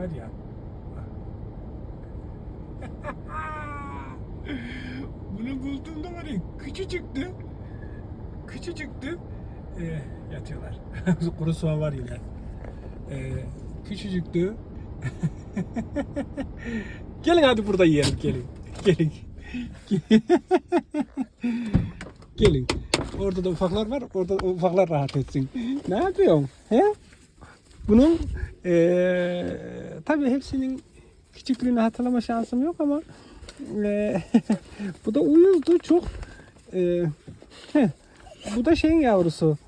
var ya. Bunu bulduğumda var ya küçücüktü. Küçücüktü. Ee, yatıyorlar. Kuru soğan var yine. Ee, küçücüktü. gelin hadi burada yiyelim gelin. Gelin. gelin. Orada da ufaklar var. Orada ufaklar rahat etsin. Ne yapıyorsun? He? Bunun eee tabii hepsinin küçüklüğünü hatırlama şansım yok ama eee, bu da uyuzdu çok. Eee, heh, bu da şeyin yavrusu.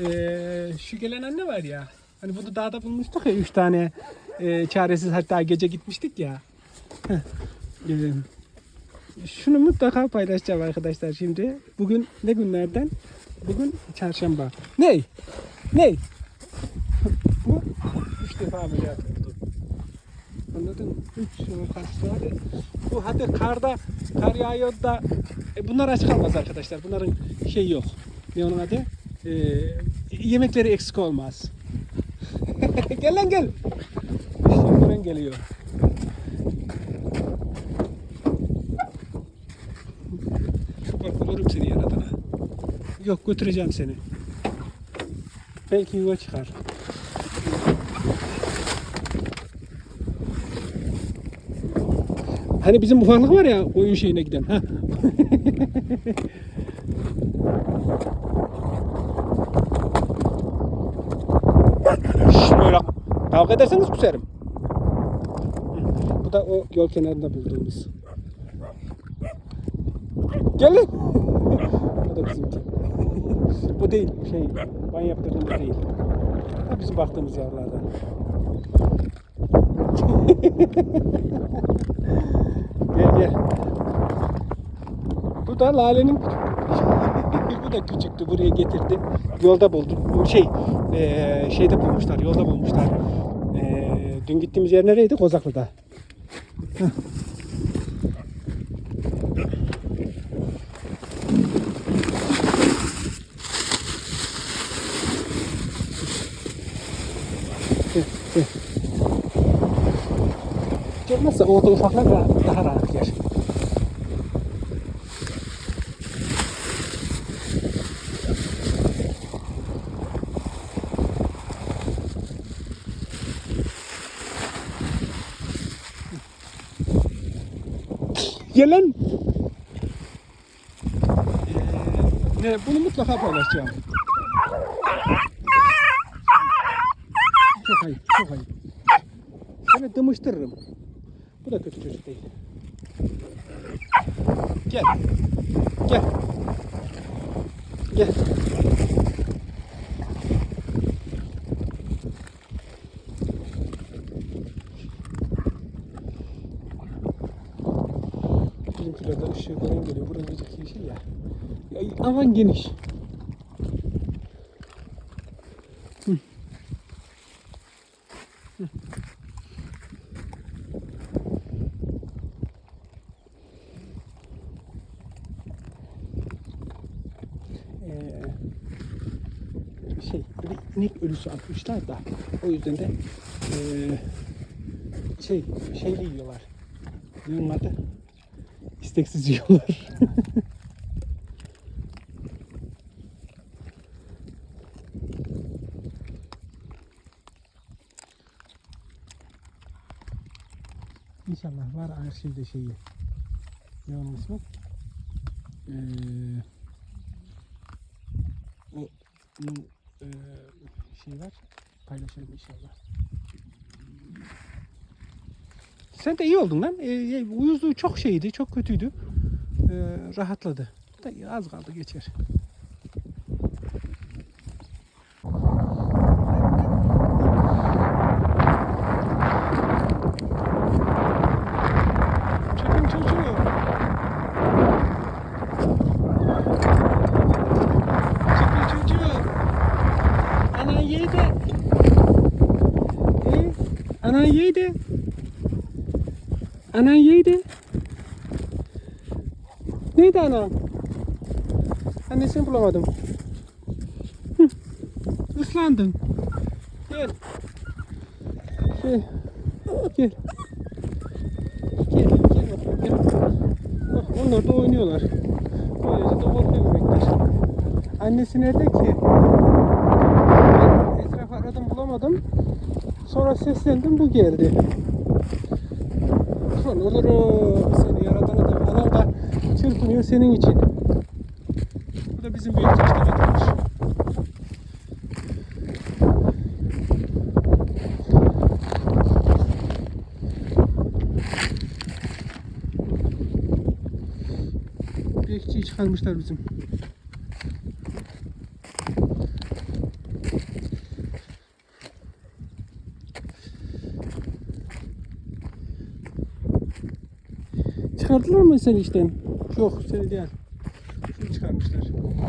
Eee, şu gelen anne var ya. Hani bunu dağda bulmuştuk ya üç tane eee, çaresiz hatta gece gitmiştik ya. Heh, eee, şunu mutlaka paylaşacağım arkadaşlar şimdi. Bugün ne günlerden? Bugün çarşamba. Ney? Ney? Defa ameliyat oldu. Anladın mı? Üç var. Bu hadi karda, kar yağıyor da e, bunlar aç kalmaz arkadaşlar. Bunların şey yok. Ne onun adı? E, yemekleri eksik olmaz. gel lan gel. Şimdiden geliyor. Bak bulurum seni yaradana. Yok götüreceğim seni. Belki yuva çıkar. Hani bizim ufaklık var ya oyun şeyine giden. Ha. Şş, böyle kavga ederseniz küserim. Bu da o yol kenarında bulduğumuz. Gelin. Bu da bizimki. Bu değil şey ban yaptırdığımız değil. Ha, bizim baktığımız yavrulardan. gel gel. Bu da Lale'nin bu da küçüktü buraya getirdi. Yolda buldum. Bu şey eee, şeyde bulmuşlar yolda bulmuşlar. Eee, dün gittiğimiz yer nereydi? Kozaklı'da. Heh. Hiç olmazsa orada ufaklar daha rahat yer. Gel lan. Ee, ne, bunu mutlaka paylaşacağım. Çok ayıp, çok ayıp. Seni dımıştırırım. Bu da kötü çocuk değil. Gel. Gel. Gel. Bizimkilerde ışığı falan geliyor. Burası birazcık yeşil ya. ya aman geniş. Ee, şey bir inek ölüsü atmışlar da o yüzden de ee, şey şeyli yiyorlar. Ne onun adı? İsteksiz yiyorlar. İnşallah var arşivde şeyi. Ne ismi? Ee, o bunun e, şey var. Paylaşırım inşallah. Sen de iyi oldun lan. E, uyuzluğu çok şeydi, çok kötüydü. E, rahatladı. Az kaldı geçer. Çakın çocuğu. Çakın çocuğu. Ana yedi. E, yedi. Anan yedi. Neydi anam? Annesini bulamadım. Hı. Islandın. Gel. Gel. Gel, gel bakalım, gel. Bak onlar da oynuyorlar. Böylece de korkuyor bebekler. Annesi nerede ki? Ben etrafı aradım bulamadım. Sonra seslendim bu geldi. Lan olur o seni yaradana da falan da çırpınıyor senin için. Bu da bizim büyük işte getirmiş. Bekçiyi çıkarmışlar bizim. Çıkardılar mı seni işten? Yok seni değil. Şunu çıkarmışlar.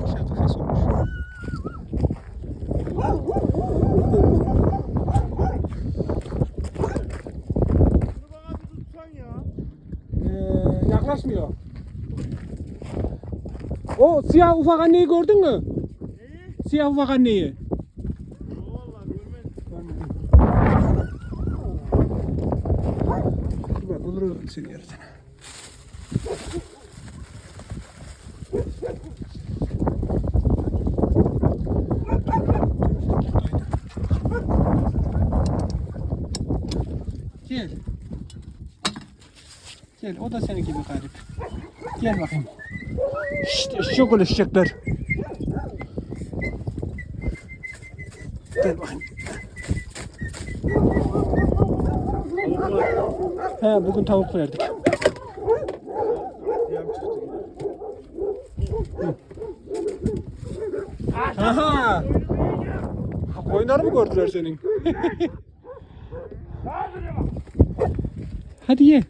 Aşağı kafes olmuş. Bunu bana bir tutsan ya. Ee, yaklaşmıyor. O siyah ufak anneyi gördün mü? Neyi? Siyah ufak anneyi. Vallahi görmedim. Bak olur seni yaratan. Gel. Gel o da senin gibi garip. Gel bakayım. Şşt çok ulaşacaklar. Gel bakayım. He bugün tavuk verdik. Aha! Koyunları mı gördüler senin? Hadi ye.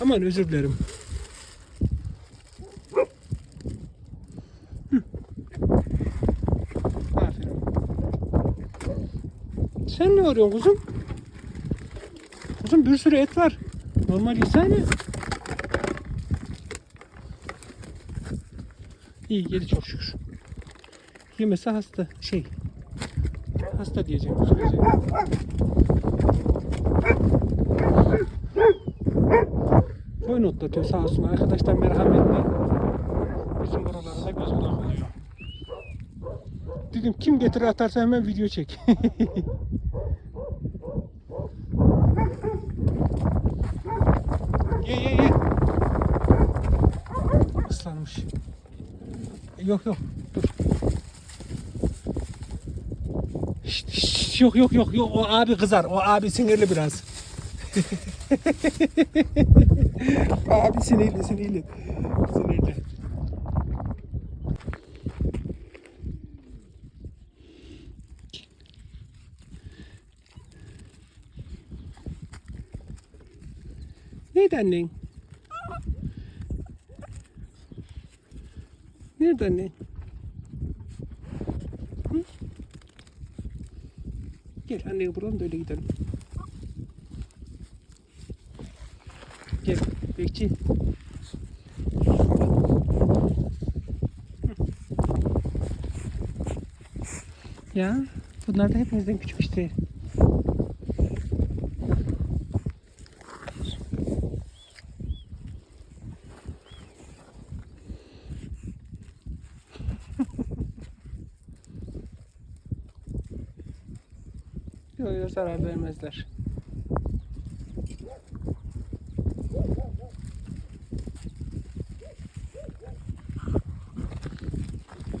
Aman özür dilerim. Aferin. Sen ne arıyorsun kuzum? Kuzum bir sürü et var. Normal yesene. İyi yedi çok şükür. Yemese hasta şey. Hasta diyeceğim. söyleyeceğim. Koyun otlatıyor sağ olsun. Arkadaşlar merhametli. Bizim buralarda göz kulak oluyor. Dedim kim getirir atarsa hemen video çek. ye ye ye. Yok yok dur. Şşt, şşt, yok yok yok yok o abi kızar. O abi sinirli biraz. abi sinirli sinirli. Sinirli. Neydi annen? Nerede annen? Hı? Gel anneyi bulalım da öyle gidelim. Gel bekçi. Ya bunlar da hepinizden küçük işte. Yok yok zarar vermezler.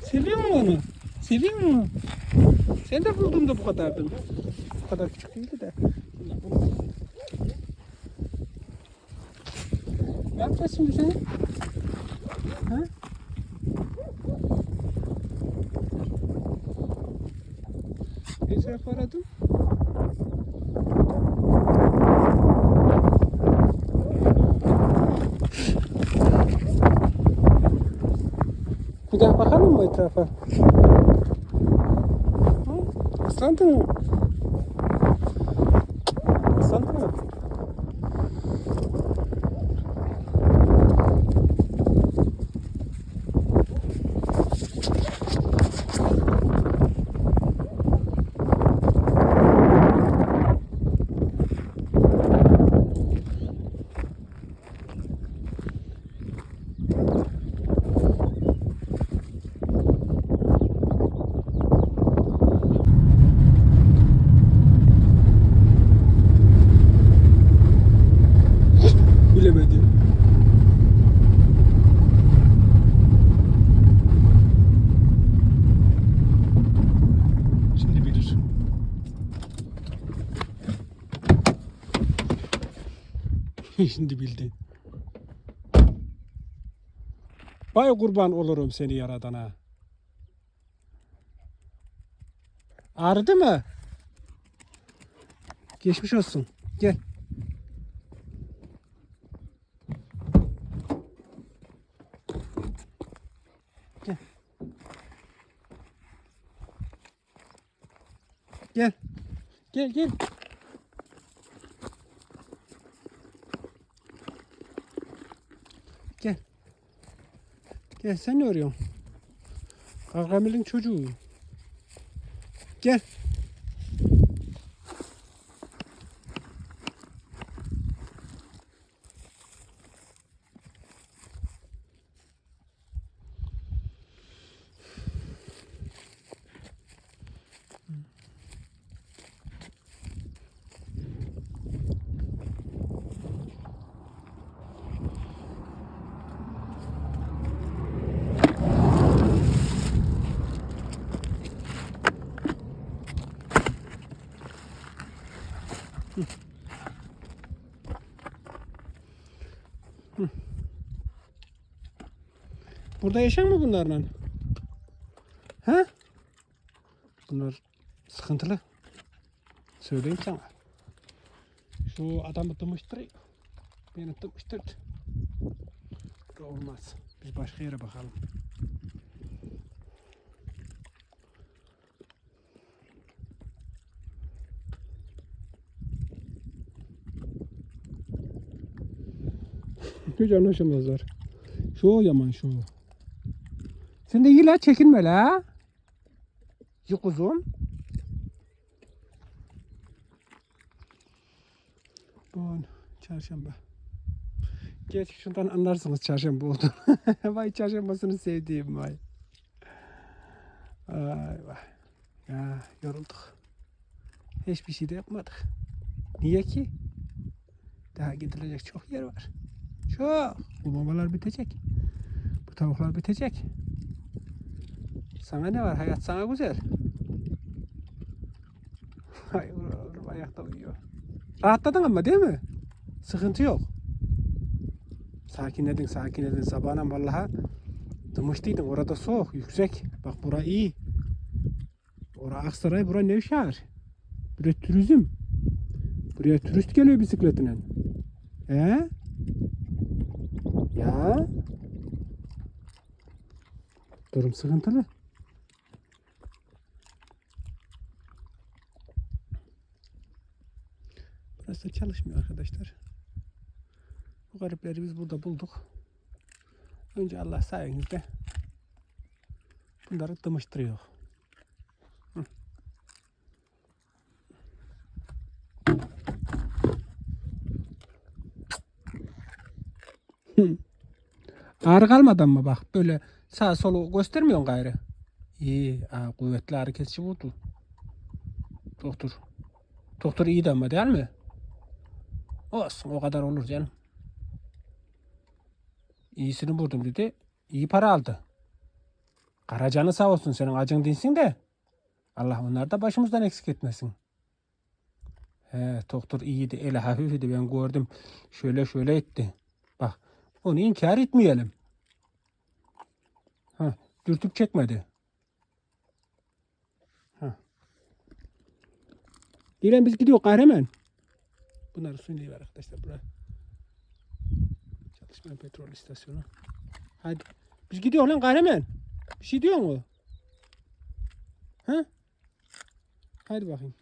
Seviyor musun onu? Seviyor musun? Sen de bulduğumda bu kadardın. Bu kadar küçük değildi de. Ne şimdi sen? Ha? Etrafı aradım. Bir daha bakalım mı etrafa? Hı? Mı? Islandın mı? Şimdi bildi. Vay kurban olurum seni yaradana. Ağrıdı mı? Geçmiş olsun. Gel. Gel. Gel gel. Gel. Gel sen ne arıyorsun? Gargamel'in çocuğu. Gel. Burada yaşar mı bunlarla? Ha? Bunlar sıkıntılı. Söyleyeyim sana. Şu adamı tımıştırıyor. Beni tımıştırdı. Bu olmaz. Biz başka yere bakalım. Hiç anlaşamazlar. Şu o yaman şu. De iyi la çekinme la. İyi kuzum. Bugün çarşamba. Geç şundan anlarsınız çarşamba oldu. vay çarşambasını sevdiğim vay. Ay vay. Ya yorulduk. Hiçbir şey de yapmadık. Niye ki? Daha gidilecek çok yer var. Çok. Bu mamalar bitecek. Bu tavuklar bitecek. Sana ne var? Hayat sana güzel. Hay oğlum ayakta uyuyor. Rahatladın ama değil mi? Sıkıntı yok. Sakinledin sakinledin. Sabahına vallaha dımıştıydın. Orada soğuk, yüksek. Bak bura iyi. Ora Aksaray, bura Nevşehir. Buraya turizm. Buraya turist geliyor bisikletine. He? Ya. Durum sıkıntılı. Çalışmıyor arkadaşlar. Bu garipleri biz burada bulduk. Önce Allah sayenizde bunları dımıştırıyor. Hı. Hı. Kalmadan mı bak böyle sağ solu göstermiyorsun gayrı. İyi, aa, kuvvetli kesici vurdu. Doktor. Doktor iyi de ama değil mi? Olsun o kadar olur canım. İyisini vurdum dedi. İyi para aldı. Karacanı sağ olsun senin acın dinsin de. Allah onları da başımızdan eksik etmesin. He, doktor iyiydi, eli hafifti ben gördüm. Şöyle şöyle etti. Bak, onu inkar etmeyelim. Ha, dürtüp çekmedi. Ha. Diren biz gidiyor kahraman. Bunları suyunu ver arkadaşlar buraya. Çalışmayan petrol istasyonu. Hadi. Biz gidiyor lan kahraman. Bir şey diyor mu? Ha? Hadi bakayım.